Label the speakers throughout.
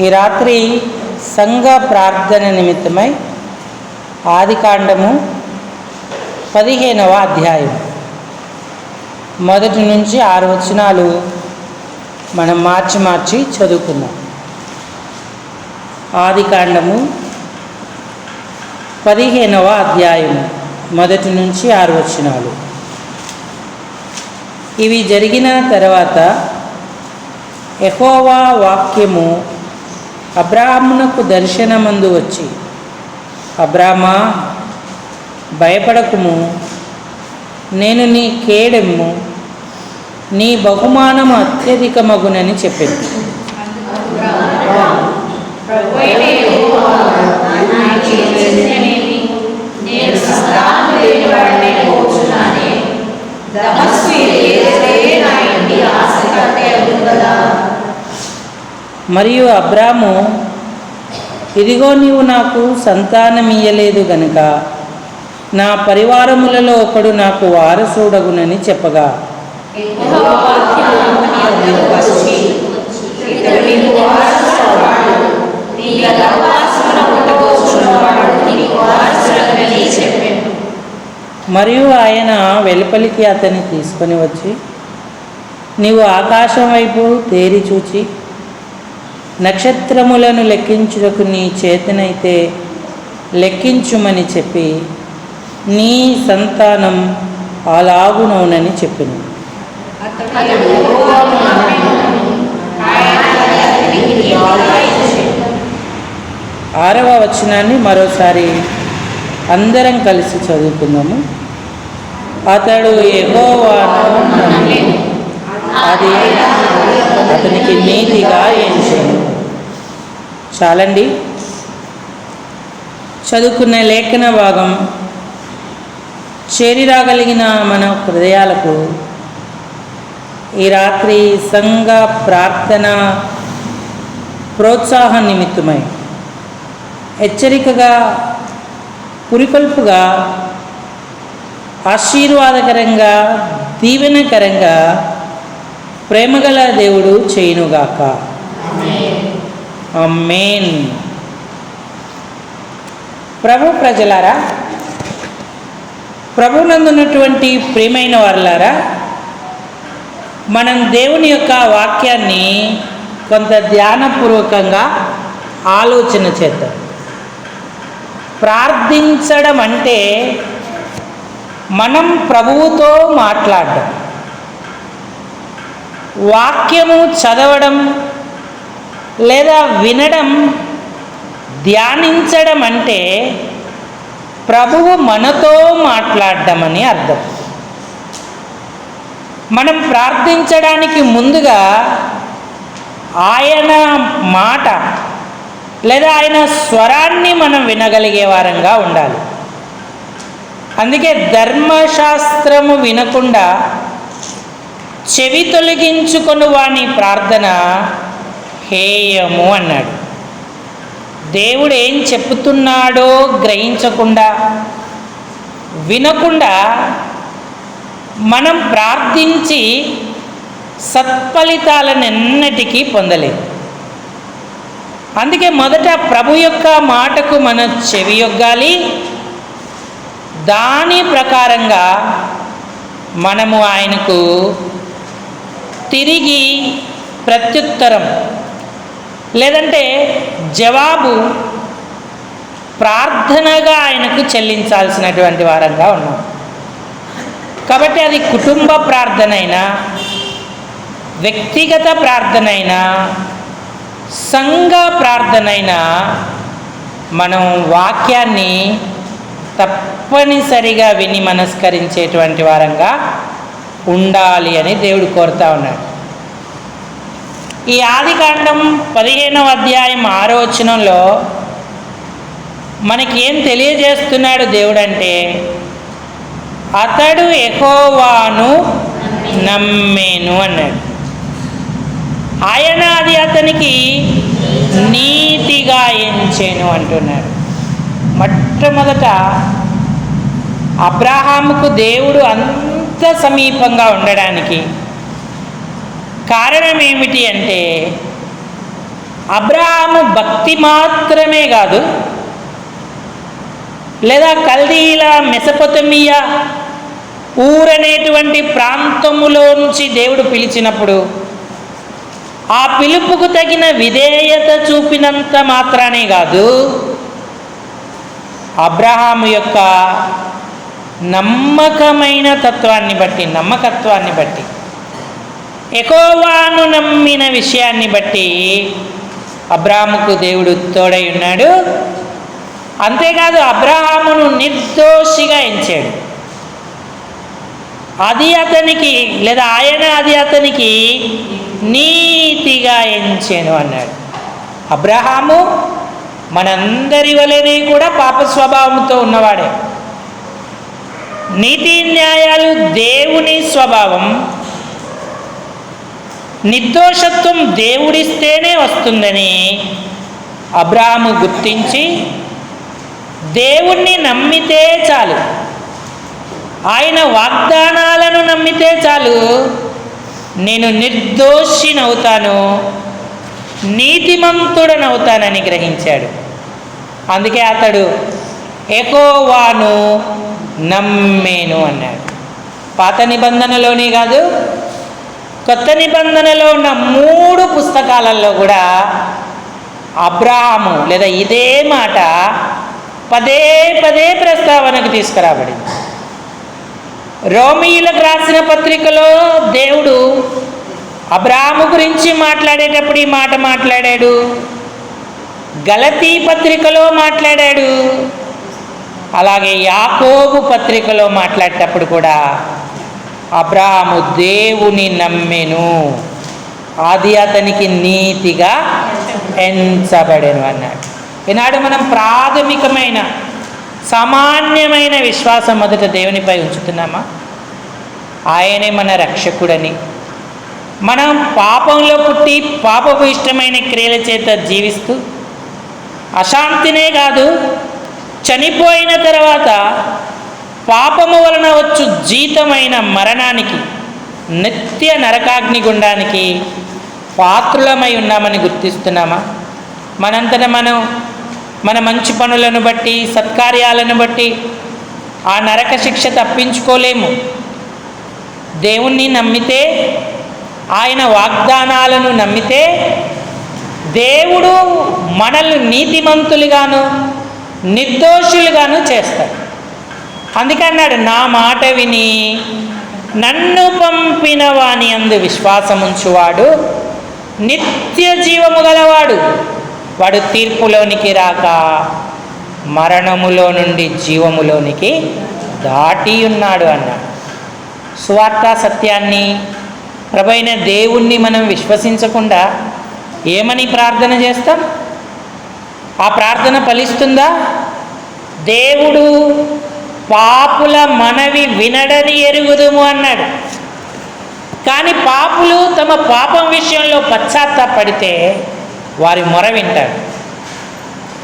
Speaker 1: ఈ రాత్రి సంఘ ప్రార్థన నిమిత్తమై ఆదికాండము పదిహేనవ అధ్యాయం. మొదటి నుంచి ఆరు వచనాలు మనం మార్చి మార్చి చదువుకుందాం. ఆదికాండము పదిహేనవ అధ్యాయం మొదటి నుంచి ఆరు వచనాలు. ఇవి జరిగిన తర్వాత ఎహోవా వాక్యము అబ్రాహ్మునకు దర్శనమందు వచ్చి అబ్రామా భయపడకుము. నేను నీ కేడెమ్ము. నీ బహుమానము అత్యధికమగునని చెప్పింది మరియు అబ్రాము ఇదిగో నీవు నాకు సంతానం ఇయ్యలేదు గనుక నా పరివారములలో ఒకడు నాకు వారసుడగునని చెప్పగా. మరియు ఆయన వెలుపలికి అతన్ని తీసుకొని వచ్చి నీవు ఆకాశం వైపు తేరి చూచి నక్షత్రములను లెక్కించుటకు నీ చేతనైతే లెక్కించుమని చెప్పి నీ సంతానం అలాగునవునని చెప్పింది ఆరవ వచనాన్ని మరోసారి అందరం కలిసి చదువుకుందాము. అతడు ఎగోవాను అది అతనికి నీతిగా ఎంచాను చాలండి. చదువుకున్న లేఖన భాగం. చేరిరాగలిగిన మన హృదయాలకు ఈ రాత్రి సంఘ ప్రార్థన ప్రోత్సాహ నిమిత్తమై హెచ్చరికగా పురికొల్పుగా ఆశీర్వాదకరంగా దీవెనకరంగా ప్రేమగల దేవుడు చేయునుగాక. మెయిన్ ప్రభు ప్రజలారా ప్రభునందున్నటువంటి ప్రియమైన వారులారా మనం దేవుని యొక్క వాక్యాన్ని కొంత ధ్యానపూర్వకంగా ఆలోచన చేద్దాం. ప్రార్థించడం అంటే మనం ప్రభువుతో మాట్లాడడం. వాక్యము చదవడం లేదా వినడం ధ్యానించడం అంటే ప్రభువు మనతో మాట్లాడడం అని అర్థం. మనం ప్రార్థించడానికి ముందుగా ఆయన మాట లేదా ఆయన స్వరాన్ని మనం వినగలిగే వారంగా ఉండాలి. అందుకే ధర్మశాస్త్రము వినకుండా చెవి తొలగించుకొని వాని ప్రార్థన హేయము అన్నాడు. దేవుడు ఏం చెప్తున్నాడో గ్రహించకుండా వినకుండా మనం ప్రార్థించి సత్ఫలితాలనెన్నటికీ పొందలేదు. పొందలేము అందుకే మొదట ప్రభు యొక్క మాటకు మన చెవి యొగ్గాలి. దాని ప్రకారంగా మనము ఆయనకు తిరిగి ప్రత్యుత్తరం. లేదంటే జవాబు ప్రార్థనగా ఆయనకు చెల్లించాల్సినటువంటి వారంగా ఉన్నాం. కాబట్టి అది కుటుంబ ప్రార్థన అయినా వ్యక్తిగత ప్రార్థన అయినా సంఘ ప్రార్థన అయినా మనం వాక్యాన్ని తప్పనిసరిగా విని మనస్కరించేటువంటి వారంగా ఉండాలి అని దేవుడు కోరుతా ఉన్నాడు. ఈ ఆదికాండం పదిహేనవ అధ్యాయం ఆరో వచనంలో మనకి ఏం తెలియజేస్తున్నాడు దేవుడంటే అతడు ఎహోవాను నమ్మేను అన్నాడు. ఆయన అది అతనికి నీతిగా ఎంచాను అంటున్నాడు. మొట్టమొదట అబ్రహాముకు దేవుడు అంత సమీపంగా ఉండడానికి కారణం ఏమిటి అంటే అబ్రహాము భక్తి మాత్రమే కాదు లేదా కల్దీల మెసపొతమియా ఊరనేటువంటి ప్రాంతములో నుంచి దేవుడు పిలిచినప్పుడు ఆ పిలుపుకు తగిన విధేయత చూపినంత మాత్రానే కాదు అబ్రహాము యొక్క నమ్మకమైన తత్వాన్ని బట్టి నమ్మకత్వాన్ని బట్టి. ఎకోవాను నమ్మిన విషయాన్ని బట్టి అబ్రాహముకు దేవుడు తోడై ఉన్నాడు. అంతేకాదు అబ్రహామును నిర్దోషిగా ఎంచాడు. అది అతనికి లేదా ఆయన అది అతనికి నీతిగా ఎంచాను అన్నాడు. అబ్రహాము మనందరి వలనే కూడా పాప స్వభావంతో ఉన్నవాడే. నీతి న్యాయాలు దేవుని స్వభావం. నిర్దోషత్వం దేవుడిస్తేనే వస్తుందని అబ్రాహము గుర్తించి దేవుణ్ణి నమ్మితే చాలు. ఆయన వాగ్దానాలను నమ్మితే చాలు. నేను నిర్దోషినవుతాను నీతిమంతుడనవుతానని గ్రహించాడు. అందుకే అతడు ఎకోవాను నమ్మేను అన్నాడు. పాత నిబంధనలోనే కాదు కొత్త నిబంధనలో ఉన్న మూడు పుస్తకాలలో కూడా అబ్రాహము లేదా ఇదే మాట పదే పదే ప్రస్తావనకు తీసుకురాబడింది. రోమియులకు రాసిన పత్రికలో దేవుడు అబ్రాహము గురించి మాట్లాడేటప్పుడు ఈ మాట మాట్లాడాడు. గలతీ పత్రికలో మాట్లాడాడు. అలాగే యాకోబు పత్రికలో మాట్లాడేటప్పుడు కూడా అబ్రహాము దేవుని నమ్మెను. అది అతనికి నీతిగా ఎంచబడెను అన్నాడు. ఈనాడు మనం ప్రాథమికమైన సామాన్యమైన విశ్వాసం మొదట దేవునిపై ఉంచుతున్నామా? ఆయనే మన రక్షకుడని. మనం పాపంలో పుట్టి పాపపు ఇష్టమైన క్రియల చేత జీవిస్తూ అశాంతినే కాదు చనిపోయిన తర్వాత పాపము వలన వచ్చు జీతమైన మరణానికి నిత్య నరకాగ్ని గుండానికి పాత్రులమై ఉన్నామని గుర్తిస్తున్నామా? మనంతట మనం మన మంచి పనులను బట్టి సత్కార్యాలను బట్టి ఆ నరక శిక్ష తప్పించుకోలేము. దేవుణ్ణి నమ్మితే ఆయన వాగ్దానాలను నమ్మితే దేవుడు మనల్ని నీతిమంతులుగాను నిర్దోషులుగాను చేస్తాడు. అందుకే అన్నాడు నా మాట విని నన్ను పంపిన వాని అందు విశ్వాసముంచువాడు నిత్య జీవము గలవాడు. వాడు తీర్పులోనికి రాక మరణములో నుండి జీవములోనికి దాటి ఉన్నాడు అన్నాడు. సువార్త సత్యాన్ని ప్రభైన దేవుణ్ణి మనం విశ్వసించకుండా ఏమని ప్రార్థన చేస్తాం? ఆ ప్రార్థన ఫలిస్తుందా? దేవుడు పాపుల మనవి వినడని ఎరుగుదుము అన్నాడు. కానీ పాపులు తమ పాపం విషయంలో పశ్చాత్తాపడితే వారి మొర వింటారు.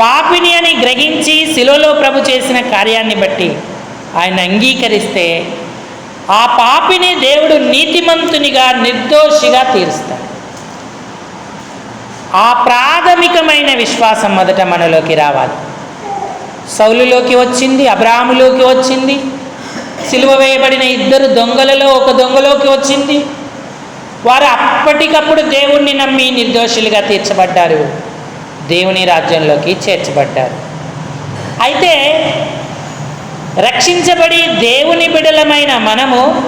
Speaker 1: పాపిని అని గ్రహించి శిలోలో ప్రభు చేసిన కార్యాన్ని బట్టి ఆయన అంగీకరిస్తే ఆ పాపిని దేవుడు నీతిమంతునిగా నిర్దోషిగా తీరుస్తాడు. ఆ ప్రాథమికమైన విశ్వాసం మొదట మనలోకి రావాలి. సౌలులోకి వచ్చింది అబ్రాహములోకి వచ్చింది సిలువ వేయబడిన ఇద్దరు దొంగలలో ఒక దొంగలోకి వచ్చింది. వారు అప్పటికప్పుడు దేవుణ్ణి నమ్మి నిర్దోషులుగా తీర్చబడ్డారు. దేవుని రాజ్యంలోకి చేర్చబడ్డారు. అయితే రక్షించబడి దేవుని బిడలమైన మనము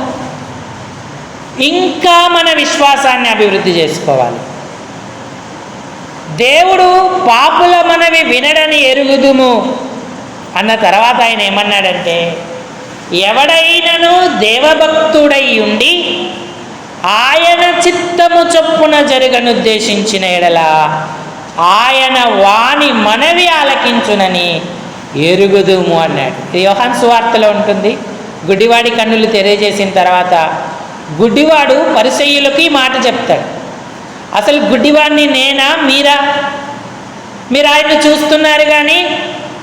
Speaker 1: ఇంకా మన విశ్వాసాన్ని అభివృద్ధి చేసుకోవాలి. దేవుడు పాపుల మనవి వినడని ఎరుగుదుము. అన్న తర్వాత ఆయన ఏమన్నాడంటే ఎవడైనను దేవభక్తుడై ఉండి ఆయన చిత్తము చొప్పున జరగనుద్దేశించిన ఎడల ఆయన వాణి మనవి ఆలకించునని ఎరుగుదుము అన్నాడు. ఇది యోహాన్ సువార్తలో ఉంటుంది. గుడ్డివాడి కన్నులు తెలియజేసిన తర్వాత గుడ్డివాడు పరిసయ్యులకి మాట చెప్తాడు. అసలు గుడ్డివాడిని నేనా? మీరా? మీరు ఆయన చూస్తున్నారు కానీ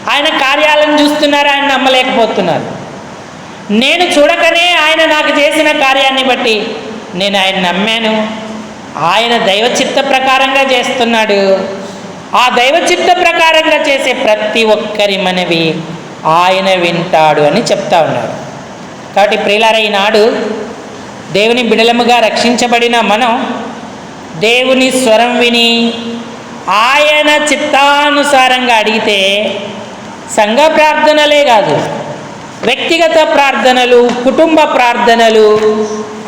Speaker 1: ఆయన కార్యాలను చూస్తున్నారు ఆయన నమ్మలేకపోతున్నారు. నేను చూడకనే ఆయన నాకు చేసిన కార్యాన్ని బట్టి నేను ఆయన నమ్మాను. ఆయన దైవ చిత్త ప్రకారంగా చేస్తున్నాడు. ఆ దైవ చిత్త ప్రకారంగా చేసే ప్రతి ఒక్కరి మనవి ఆయన వింటాడు అని చెప్తా ఉన్నారు. కాబట్టి ప్రియులార ఈనాడు దేవుని బిడలముగా రక్షించబడిన మనం దేవుని స్వరం విని ఆయన చిత్తానుసారంగా అడిగితే సంఘ ప్రార్థనలే కాదు వ్యక్తిగత ప్రార్థనలు కుటుంబ ప్రార్థనలు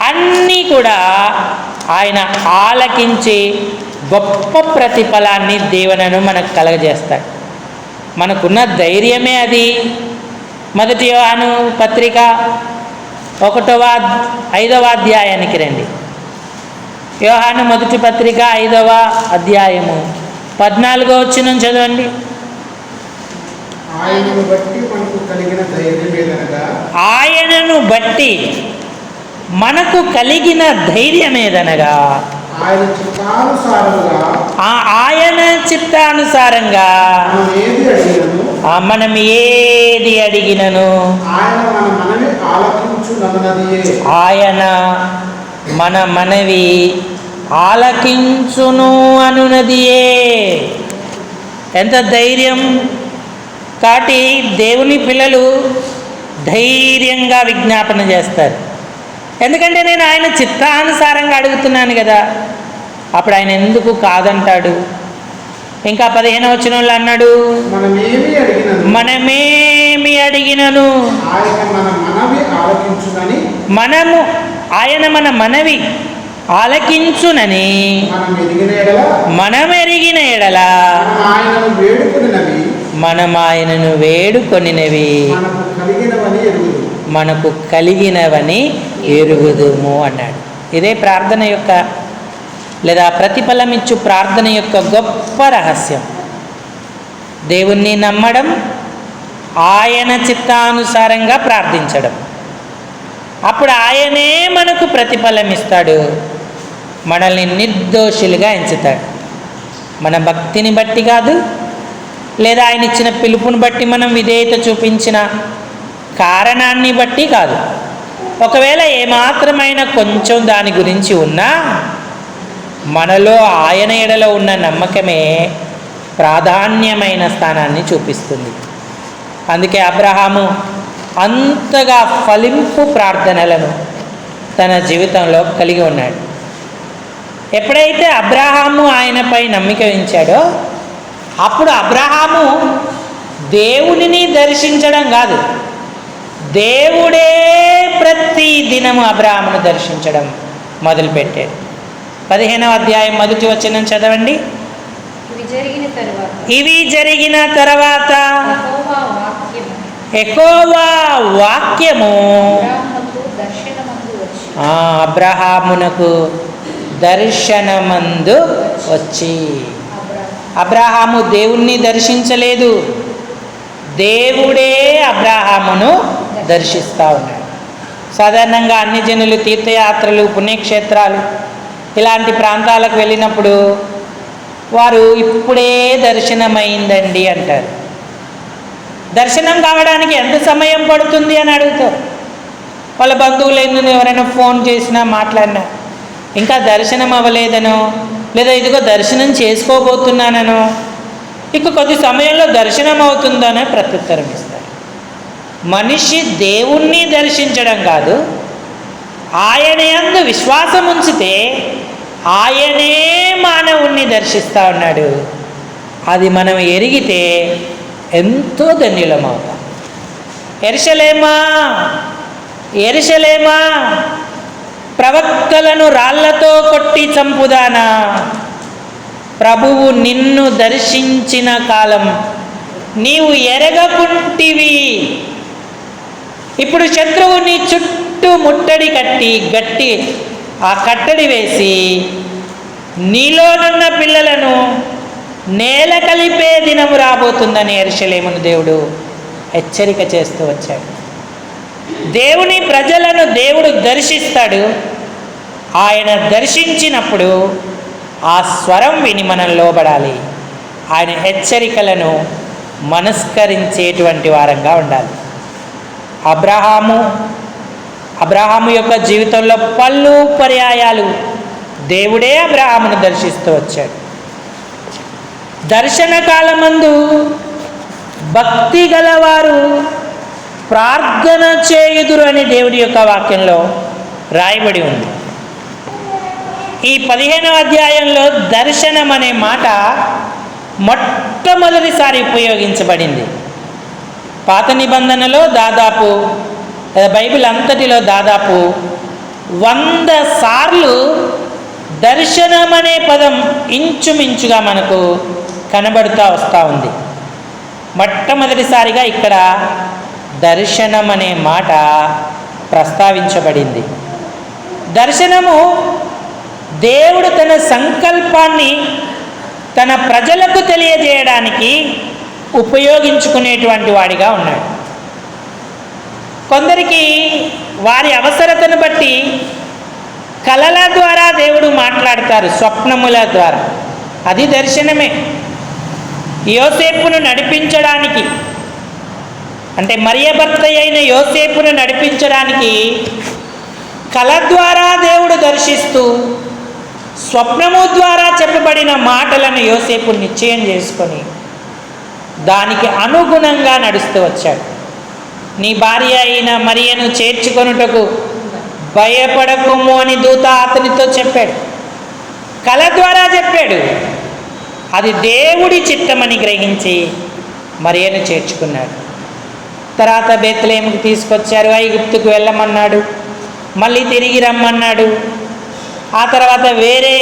Speaker 1: అన్నీ కూడా ఆయన ఆలకించి గొప్ప ప్రతిఫలాన్ని దేవునను మనకు కలగజేస్తాడు మనకున్న ధైర్యమే అది. మొదటి అను పత్రిక ఒకటవ ఐదవ అధ్యాయానికి రండి. యోహాను మొదటి పత్రిక ఐదవ అధ్యాయము. పద్నాలుగో వచ్చిన చదవండి.
Speaker 2: ఆయనను బట్టి మనకు కలిగిన ధైర్యం ఏదనగా?
Speaker 1: ఆయనను బట్టి మనకు కలిగిన ధైర్యమేదనగా
Speaker 2: ఆయన చిత్తానుసారముగా
Speaker 1: ఆ ఆయన చిత్తానుసారంగా
Speaker 2: మనం ఏది అడిగినను? ఆయన
Speaker 1: ఆయన మన మనవి ఆలకించును అనునదియే. ఎంత ధైర్యం? కాబట్టి దేవుని పిల్లలు ధైర్యంగా విజ్ఞాపన చేస్తారు. ఎందుకంటే నేను ఆయన చిత్తానుసారంగా అడుగుతున్నాను కదా. అప్పుడు ఆయన ఎందుకు కాదంటాడు? ఇంకా పదిహేను అన్నాడు
Speaker 2: మనం ఏమి అడిగినను?
Speaker 1: మనమేమి అడిగినను? మనము ఆయన మన మనవి ఆలకించునని
Speaker 2: మనం
Speaker 1: ఎరిగిన ఎడల
Speaker 2: మనం ఆయనను వేడుకునినవి. మనకు కలిగినవని
Speaker 1: ఎరుగుదుము. అన్నాడు. ఇదే ప్రార్థన యొక్క లేదా ప్రతిఫలమిచ్చు ప్రార్థన యొక్క గొప్ప రహస్యం. దేవుణ్ణి నమ్మడం ఆయన చిత్తానుసారంగా ప్రార్థించడం. అప్పుడు ఆయనే మనకు ప్రతిఫలం ఇస్తాడు మనల్ని నిర్దోషులుగా ఎంచుతాడు. మన భక్తిని బట్టి కాదు లేదా ఆయన ఇచ్చిన పిలుపుని బట్టి మనం విధేయత చూపించిన కారణాన్ని బట్టి కాదు. ఒకవేళ ఏమాత్రమైన కొంచెం దాని గురించి ఉన్నా మనలో ఆయన ఎడలో ఉన్న నమ్మకమే ప్రాధాన్యమైన స్థానాన్ని చూపిస్తుంది. అందుకే అబ్రహాము అంతగా ఫలింపు ప్రార్థనలను తన జీవితంలో కలిగి ఉన్నాడు. ఎప్పుడైతే అబ్రహాము ఆయనపై నమ్మిక ఉంచాడో అప్పుడు అబ్రహాము దేవునిని దర్శించడం కాదు. దేవుడే ప్రతి దినము అబ్రహామును దర్శించడం మొదలుపెట్టాడు. పదిహేనవ అధ్యాయం మొదటి వచ్చిన చదవండి.
Speaker 3: ఇవి జరిగిన తరువాత.
Speaker 1: ఎకోవా వాక్యము. అబ్రహామునకు దర్శనమందు వచ్చి.
Speaker 3: అబ్రాహాము
Speaker 1: అబ్రహాము దేవుణ్ణి దర్శించలేదు. దేవుడే అబ్రహామును దర్శిస్తూ ఉన్నాడు. సాధారణంగా అన్ని జనులు తీర్థయాత్రలు పుణ్యక్షేత్రాలు ఇలాంటి ప్రాంతాలకు వెళ్ళినప్పుడు వారు ఇప్పుడే దర్శనమైందండి అంటారు. దర్శనం కావడానికి ఎంత సమయం పడుతుంది అని అడుగుతారు. వాళ్ళ బంధువులు ఎందుకు ఎవరైనా ఫోన్ చేసినా మాట్లాడినా ఇంకా దర్శనం అవ్వలేదనో లేదా ఇదిగో దర్శనం చేసుకోబోతున్నానను. ఇక కొద్ది సమయంలో దర్శనం అవుతుందనే ప్రత్యుత్తరం ఇస్తారు. మనిషి దేవుణ్ణి దర్శించడం కాదు ఆయన యందు విశ్వాసం ఉంచితే ఆయనే మానవుణ్ణి దర్శిస్తూ ఉన్నాడు. అది మనం ఎరిగితే ఎంతో ధన్యులమవుతాం. ఎరిశలేమా ఎరిశలేమా ప్రవక్తలను రాళ్ళతో కొట్టి చంపుదానా? ప్రభువు నిన్ను దర్శించిన కాలం. నీవు ఎరగకుంటివి. ఇప్పుడు శత్రువు నీ చుట్టూ ముట్టడి కట్టి గట్టి ఆ కట్టడి వేసి నీలోనున్న పిల్లలను నేల కలిపే దినము రాబోతుందని ఎరుషలేమును దేవుడు హెచ్చరిక చేస్తూ వచ్చాడు. దేవుని ప్రజలను దేవుడు దర్శిస్తాడు. ఆయన దర్శించినప్పుడు ఆ స్వరం విని మనం లోబడాలి. ఆయన హెచ్చరికలను మనస్కరించేటువంటి వారంగా ఉండాలి. అబ్రహాము అబ్రహాము యొక్క జీవితంలో పలు పర్యాయాలు దేవుడే అబ్రహామును దర్శిస్తూ వచ్చాడు. దర్శన కాలమందు భక్తి గలవారు ప్రార్థన చేయుదురు అని దేవుడి యొక్క వాక్యంలో రాయబడి ఉంది. ఈ పదిహేనవ అధ్యాయంలో దర్శనం అనే మాట మొట్టమొదటిసారి ఉపయోగించబడింది. పాత నిబంధనలో దాదాపు లేదా బైబిల్ అంతటిలో దాదాపు వంద సార్లు దర్శనం అనే పదం ఇంచుమించుగా మనకు కనబడుతూ వస్తూ ఉంది. మొట్టమొదటిసారిగా ఇక్కడ దర్శనం అనే మాట ప్రస్తావించబడింది. దర్శనము దేవుడు తన సంకల్పాన్ని తన ప్రజలకు తెలియజేయడానికి ఉపయోగించుకునేటువంటి వాడిగా ఉన్నాడు. కొందరికి వారి అవసరతను బట్టి కళల ద్వారా దేవుడు మాట్లాడతారు స్వప్నముల ద్వారా. అది దర్శనమే. యోసేపును నడిపించడానికి అంటే మరియభర్త అయిన యోసేపును నడిపించడానికి కళ ద్వారా దేవుడు దర్శిస్తూ స్వప్నము ద్వారా చెప్పబడిన మాటలను యోసేపు నిశ్చయం చేసుకొని దానికి అనుగుణంగా నడుస్తూ వచ్చాడు. నీ భార్య అయిన మరియను చేర్చుకొనుటకు భయపడకుము అని దూత అతనితో చెప్పాడు. కళ ద్వారా చెప్పాడు. అది దేవుడి చిత్తమని గ్రహించి మరియను చేర్చుకున్నాడు. తర్వాత బెత్లేముకి తీసుకొచ్చారు ఐగుప్తుకు వెళ్ళమన్నాడు. మళ్ళీ తిరిగి రమ్మన్నాడు. ఆ తర్వాత వేరే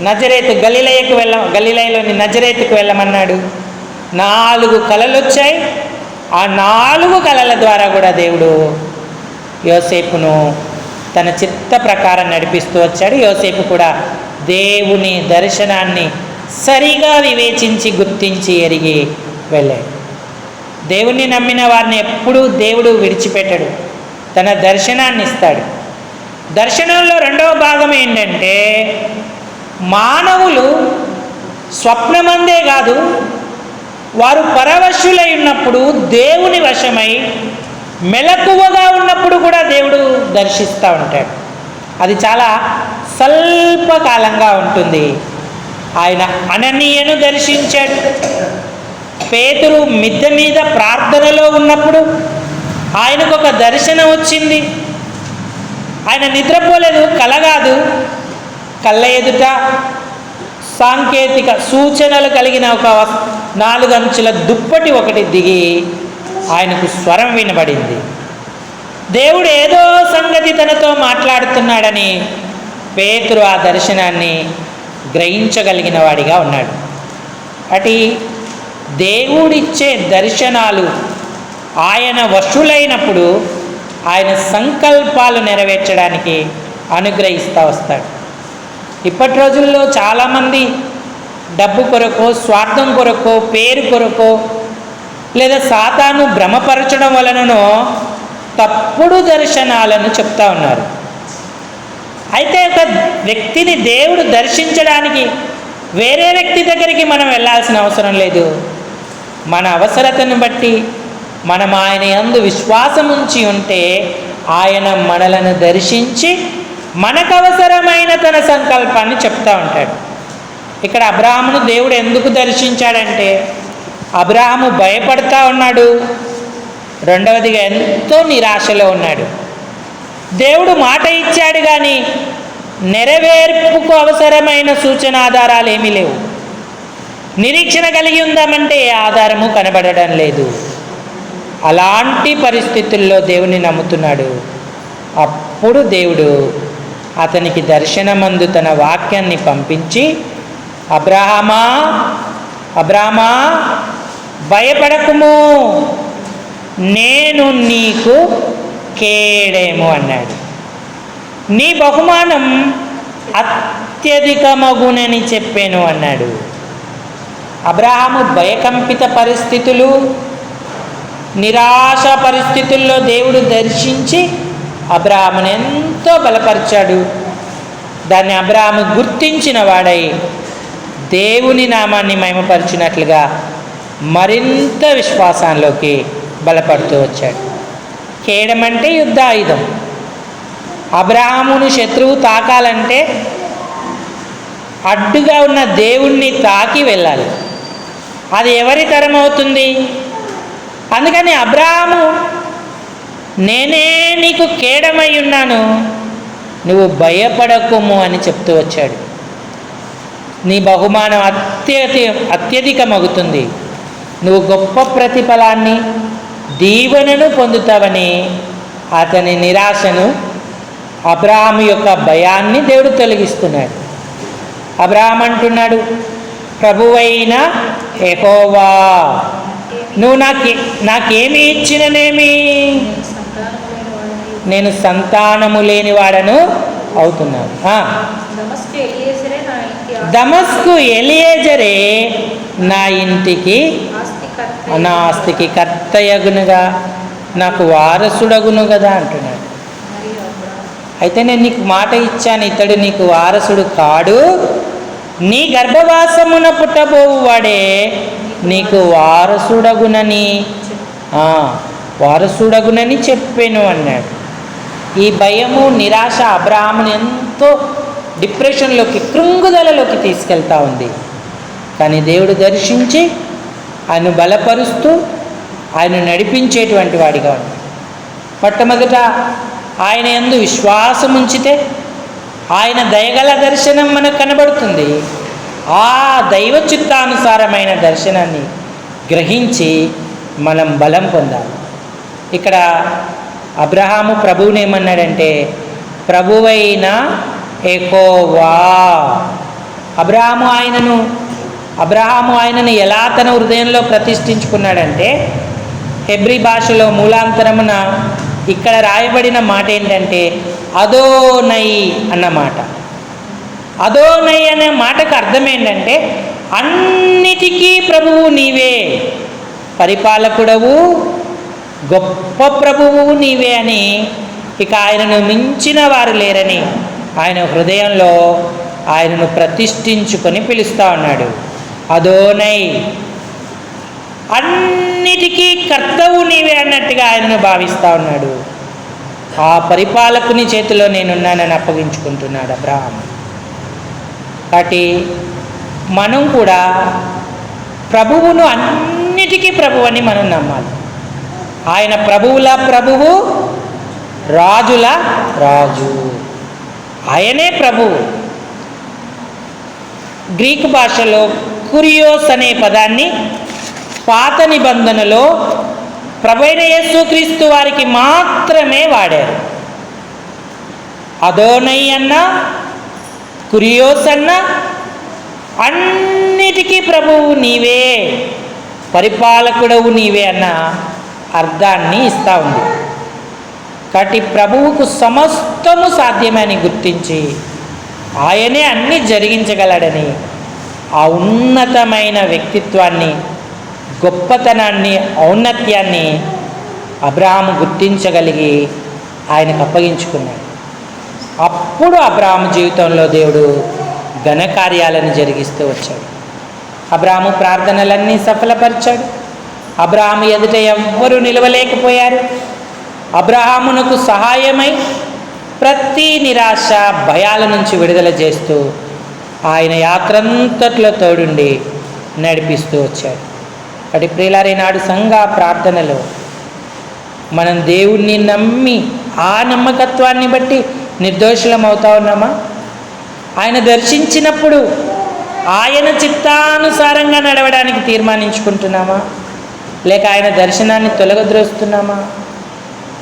Speaker 1: నజరేతు గలిలయకు వెళ్ళ గలిలయలోని నజరేతుకు వెళ్ళమన్నాడు. నాలుగు కళలు వచ్చాయి ఆ నాలుగు కళల ద్వారా కూడా దేవుడు యోసేపును తన చిత్త ప్రకారం నడిపిస్తూ వచ్చాడు. యోసేపు కూడా దేవుని దర్శనాన్ని సరిగా వివేచించి గుర్తించి ఎరిగి వెళ్ళాడు. దేవుణ్ణి నమ్మిన వారిని ఎప్పుడూ దేవుడు విడిచిపెట్టడు. తన దర్శనాన్ని ఇస్తాడు దర్శనంలో రెండవ భాగం ఏంటంటే మానవులు స్వప్నమందే కాదు వారు పరవశులై ఉన్నప్పుడు దేవుని వశమై మెలకువగా ఉన్నప్పుడు కూడా దేవుడు దర్శిస్తూ ఉంటాడు. అది చాలా స్వల్పకాలంగా ఉంటుంది. ఆయన అననీయను దర్శించాడు. పేతురు మిద్దె మీద ప్రార్థనలో ఉన్నప్పుడు ఆయనకు ఒక దర్శనం వచ్చింది. ఆయన నిద్రపోలేదు కల కాదు కళ్ళ ఎదుట సాంకేతిక సూచనలు కలిగిన ఒక నాలుగు అంచుల దుప్పటి ఒకటి దిగి ఆయనకు స్వరం వినబడింది. దేవుడు ఏదో సంగతి తనతో మాట్లాడుతున్నాడని పేతురు ఆ దర్శనాన్ని గ్రహించగలిగిన వాడిగా ఉన్నాడు. అటి దేవుడిచ్చే దర్శనాలు ఆయన వశులైనప్పుడు ఆయన సంకల్పాలు నెరవేర్చడానికి అనుగ్రహిస్తూ వస్తాడు. ఇప్పటి రోజుల్లో చాలామంది డబ్బు కొరకో స్వార్థం కొరకో పేరు కొరకో లేదా సాతాను భ్రమపరచడం వలననో తప్పుడు దర్శనాలను చెప్తా ఉన్నారు. అయితే ఒక వ్యక్తిని దేవుడు దర్శించడానికి వేరే వ్యక్తి దగ్గరికి మనం వెళ్ళాల్సిన అవసరం లేదు. మన అవసరతను బట్టి మనం ఆయన యందు విశ్వాసం ఉంచి ఉంటే ఆయన మనలను దర్శించి మనకు అవసరమైన తన సంకల్పాన్ని చెప్తా ఉంటాడు. ఇక్కడ అబ్రాహమును దేవుడు ఎందుకు దర్శించాడంటే అబ్రాహము భయపడతా ఉన్నాడు. రెండవదిగా ఎంతో నిరాశలో ఉన్నాడు. దేవుడు మాట ఇచ్చాడు కానీ నెరవేర్పుకు అవసరమైన సూచన ఆధారాలు ఏమీ లేవు. నిరీక్షణ కలిగి ఉందామంటే ఏ ఆధారము కనబడడం లేదు. అలాంటి పరిస్థితుల్లో దేవుని నమ్ముతున్నాడు. అప్పుడు దేవుడు అతనికి దర్శనమందు తన వాక్యాన్ని పంపించి అబ్రాహమా అబ్రాహమా భయపడకుము. నేను నీకు కేడేము అన్నాడు. నీ బహుమానం అత్యధికమగునని చెప్పాను అన్నాడు. అబ్రహాము భయకంపిత పరిస్థితులు నిరాశ పరిస్థితుల్లో దేవుడు దర్శించి అబ్రాహామును ఎంతో బలపరిచాడు. దాన్ని అబ్రాహాము గుర్తించిన వాడై దేవుని నామాన్ని మహిమపరిచినట్లుగా మరింత విశ్వాసంలోకి బలపడుతూ వచ్చాడు. కేయడం అంటే యుద్ధ ఆయుధం అబ్రాహామును శత్రువు తాకాలంటే అడ్డుగా ఉన్న దేవుణ్ణి తాకి వెళ్ళాలి. అది ఎవరి తరం అవుతుంది అందుకని అబ్రాహము నేనే నీకు కేడమై ఉన్నాను నువ్వు భయపడకుము అని చెప్తూ వచ్చాడు. నీ బహుమానం అత్యధి అత్యధికమగుతుంది. నువ్వు గొప్ప ప్రతిఫలాన్ని దీవెనను పొందుతావని అతని నిరాశను అబ్రాహాము యొక్క భయాన్ని దేవుడు తొలగిస్తున్నాడు. అబ్రాహాం అంటున్నాడు ప్రభువైన ఎహోవా నువ్వు నాకే నాకేమి ఇచ్చిననేమి?
Speaker 3: నేను సంతానము లేని వాడిని
Speaker 1: అవుతున్నాను
Speaker 3: దమస్కు
Speaker 1: ఎలియేజరే నా ఇంటికి నా ఆస్తికి కర్తయగునుగా నాకు వారసుడగును కదా అంటున్నాడు. అయితే నేను నీకు మాట ఇచ్చాను ఇతడు నీకు వారసుడు కాడు. నీ గర్భవాసమున పుట్టబోవు వాడే నీకు వారసుడగునని. వారసుడగునని చెప్పాను అన్నాడు. ఈ భయము నిరాశ అబ్రాహ్మను ఎంతో డిప్రెషన్లోకి కృంగుదలలోకి తీసుకెళ్తా ఉంది. కానీ దేవుడు దర్శించి ఆయన బలపరుస్తూ ఆయన నడిపించేటువంటి వాడిగా ఉన్నాడు మొట్టమొదట ఆయన ఎందు విశ్వాసం ఉంచితే ఆయన దయగల దర్శనం మనకు కనబడుతుంది. ఆ దైవ చిత్తానుసారమైన దర్శనాన్ని గ్రహించి మనం బలం పొందాలి. ఇక్కడ అబ్రహాము ప్రభువుని ఏమన్నాడంటే ప్రభువైన ఎకోవా అబ్రహాము ఆయనను అబ్రహాము ఆయనను ఎలా తన హృదయంలో ప్రతిష్ఠించుకున్నాడంటే హెబ్రి భాషలో మూలాంతరమున ఇక్కడ రాయబడిన మాట ఏంటంటే అదోనై అన్న మాట. అదోనై అనే మాటకు అర్థం ఏంటంటే అన్నిటికీ ప్రభువు నీవే పరిపాలకుడవు గొప్ప ప్రభువు నీవే అని ఇక ఆయనను మించిన వారు లేరని ఆయన హృదయంలో ఆయనను ప్రతిష్ఠించుకొని పిలుస్తా ఉన్నాడు. అదోనై అన్నిటికీ కర్తవు నీవే అన్నట్టుగా ఆయనను భావిస్తూ ఉన్నాడు. ఆ పరిపాలకుని చేతిలో నేనున్నానని అప్పగించుకుంటున్నాడు అబ్రహాం కాబట్టి మనం కూడా ప్రభువును అన్నిటికీ ప్రభువు అని మనం నమ్మాలి. ఆయన ప్రభువుల ప్రభువు రాజుల రాజు. ఆయనే ప్రభువు గ్రీకు భాషలో కురియోస్ అనే పదాన్ని పాత నిబంధనలో ప్రభైన యేసుక్రీస్తు వారికి మాత్రమే వాడారు. అదోనై అన్న కురియోస్ అన్న అన్నిటికీ ప్రభువు నీవే పరిపాలకుడవు నీవే అన్న అర్థాన్ని ఇస్తూ ఉంది. కాబట్టి ప్రభువుకు సమస్తము సాధ్యమని గుర్తించి ఆయనే అన్నీ జరిగించగలడని ఆ ఉన్నతమైన వ్యక్తిత్వాన్ని గొప్పతనాన్ని ఔన్నత్యాన్ని అబ్రాహాము గుర్తించగలిగి ఆయనకు అప్పగించుకున్నాడు. అప్పుడు అబ్రాహాము జీవితంలో దేవుడు ఘనకార్యాలను జరిగిస్తూ వచ్చాడు. అబ్రాహాము ప్రార్థనలన్నీ సఫలపరిచాడు. అబ్రాహాము ఎదుట ఎవ్వరూ నిలవలేకపోయారు. అబ్రహామునకు సహాయమై ప్రతి నిరాశ భయాల నుంచి విడుదల చేస్తూ ఆయన యాత్రంతట్లో తోడుండి నడిపిస్తూ వచ్చాడు. కాబట్టి ప్రియులారి నాడు సంఘ ప్రార్థనలో. మనం దేవుణ్ణి నమ్మి ఆ నమ్మకత్వాన్ని బట్టి నిర్దోషులం అవుతా ఉన్నామా? ఆయన దర్శించినప్పుడు ఆయన చిత్తానుసారంగా నడవడానికి తీర్మానించుకుంటున్నామా? లేక ఆయన దర్శనాన్ని తొలగద్రోస్తున్నామా?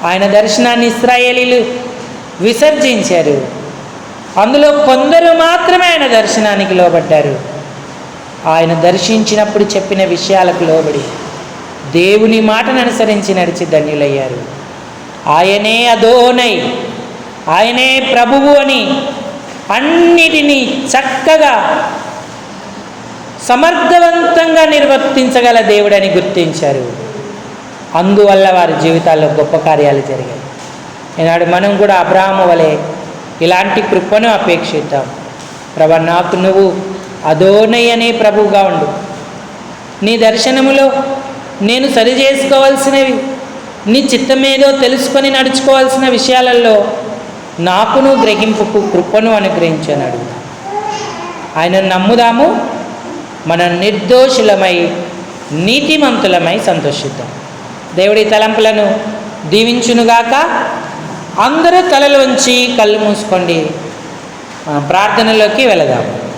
Speaker 1: ఆయన దర్శనాన్ని ఇస్రాయేలీలు విసర్జించారు. అందులో కొందరు మాత్రమే ఆయన దర్శనానికి లోబడ్డారు. ఆయన దర్శించినప్పుడు చెప్పిన విషయాలకు లోబడి దేవుని మాటను అనుసరించి నడిచి ధన్యులయ్యారు. ఆయనే అదోనై ఆయనే ప్రభువు అని అన్నిటినీ చక్కగా సమర్థవంతంగా నిర్వర్తించగల దేవుడని గుర్తించారు. అందువల్ల వారి జీవితాల్లో గొప్ప కార్యాలు జరిగాయి. ఈనాడు మనం కూడా అబ్రాహ్మ వలె ఇలాంటి కృపను అపేక్షిద్దాం. ప్రభా నాకు నువ్వు అదోనై అనే ప్రభువుగా ఉండు. నీ దర్శనములో నేను సరి చేసుకోవాల్సినవి నీ చిత్తమేదో తెలుసుకొని నడుచుకోవాల్సిన విషయాలలో నాకును గ్రహింపుకు కృపను అనుగ్రహించాను ఆయన ఆయనను నమ్ముదాము మనం నిర్దోషులమై నీతిమంతులమై సంతోషిద్దాం. దేవుడి తలంపులను దీవించునుగాక అందరూ తలలు వంచి కళ్ళు మూసుకోండి. ప్రార్థనలోకి వెళదాము.